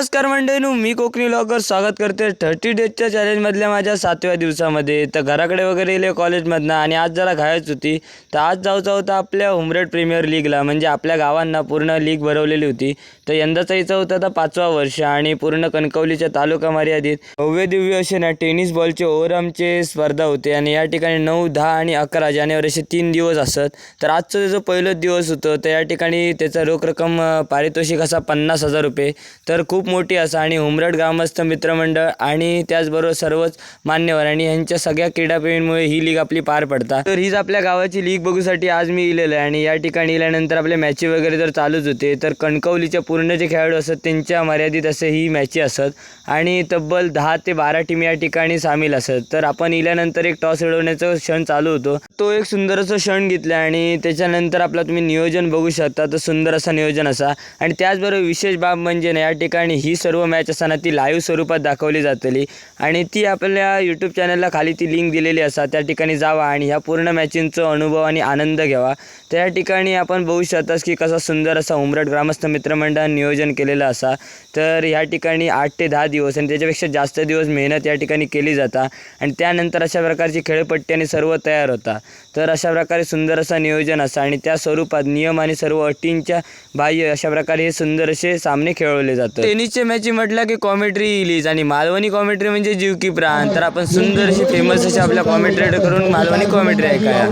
नमस्कार मंडळीनू मी कोकणी लॉकर स्वागत करते थर्टी डेजच्या चॅलेंजमधल्या माझ्या सातव्या दिवसामध्ये. तर घराकडे वगैरे येले कॉलेजमधनं आणि आज जरा घायच होती. तर आज जाऊचा होता आपल्या होमरेड प्रीमियर लीगला म्हणजे आपल्या गावांना पूर्ण लीग भरवलेली होती. तर यंदाचा हिचा होता आता पाचवा वर्ष आणि पूर्ण कणकवलीच्या तालुका मर्यादित. भव्य दिव्य असे ना टेनिस बॉलचे ओव्हरआमचे स्पर्धा होते आणि या ठिकाणी नऊ दहा आणि अकरा जानेवारी असे तीन दिवस असत. तर आजचं त्याचं पहिलंच दिवस होतं तर या ठिकाणी त्याचा रोख रक्कम पारितोषिक असा पन्नास हजार रुपये. तर खूप मोठी असा आणि उमरड ग्रामस्थ मित्रमंडळ आणि त्याचबरोबर सर्वच मान्यवर आणि यांच्या सगळ्या क्रीडाप्रेमींमुळे ही लीग आपली पार पडतात तर हीच आपल्या गावाची लीग बघूसाठी आज मी इलेलो आहे आणि या ठिकाणी इल्यानंतर आपल्या मॅची वगैरे तर चालूच होते तर कणकवलीच्या पूर्ण जे खेळाडू असत त्यांच्या मर्यादित असे ही मॅची असत. आणि तब्बल दहा ते बारा टीम या ठिकाणी सामील असत. तर आपण इल्यानंतर एक टॉस उडवण्याचा क्षण चालू होतो. तो एक सुंदर असा क्षण घेतला आणि त्याच्यानंतर आपला तुम्ही नियोजन बघू शकता. तर सुंदर असा नियोजन असा. आणि त्याचबरोबर विशेष बाब म्हणजे ना या ठिकाणी ही सर्व मॅच असताना ती लाईव्ह स्वरूपात दाखवली जातली. आणि ती आपल्या यूट्यूब चॅनलला खाली ती लिंक दिलेली असा त्या ठिकाणी जावा आणि ह्या पूर्ण मॅचींचा अनुभव आणि आनंद घ्यावा. त्या ठिकाणी आपण बघू शकतास की कसा सुंदर असा उमरट ग्रामस्थ मित्रमंडळ नियोजन केलेलं असा. तर ह्या ठिकाणी आठ ते दहा दिवस आणि त्याच्यापेक्षा जास्त दिवस मेहनत या ठिकाणी केली जाता. आणि त्यानंतर अशा प्रकारची खेळपट्टी आणि सर्व तयार होता. तर अशा प्रकारे सुंदर असा नियोजन असा आणि त्या स्वरूपात नियम आणि सर्व अटींच्या बाह्य अशा प्रकारे हे सुंदर असे सामने खेळवले जातात. टेनिसच्या मॅची म्हटलं की कॉमेंट्री इलीज आणि मालवणी कॉमेंट्री म्हणजे जीव की प्राण. तर आपण सुंदर अशी फेमस अशी आपल्या कॉमेंट्रेटर करून मालवणी कॉमेंट्री ऐकाया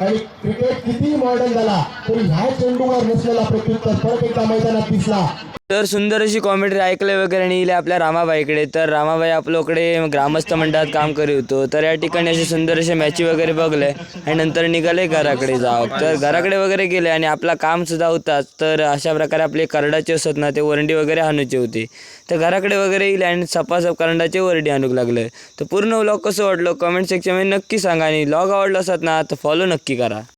आणि क्रिकेट किती मॉडर्न झाला तरी ह्या चेंडूवर नसलेला प्रत्युत्तर परत एकदा मैदानात दिसला. तर सुंदर अशी कॉमेंट्री ऐकले वगैरे आणि इले आपल्या रामाबाईकडे. तर रामाबाई आपल्याकडे ग्रामस्थ मंडळात काम करीत होतो. तर या ठिकाणी असे सुंदर असे मॅची वगैरे बघले आणि नंतर निघाले घराकडे जाव तर घराकडे वगैरे गेले आणि आपला काम सुद्धा होताच. तर अशा प्रकारे आपले करडाचे असत ना ते वरंडी वगैरे हाणूचे होते. तर घराकडे वगैरे येईल आणि सपासप करंडाचे वरडी आणूक लागले. तर पूर्ण व्लॉग कसं वाटलं? कमेंट सेक्शनमध्ये नक्की सांगा आणि व्लॉग आवडला असत ना तर फॉलो नक्की करा.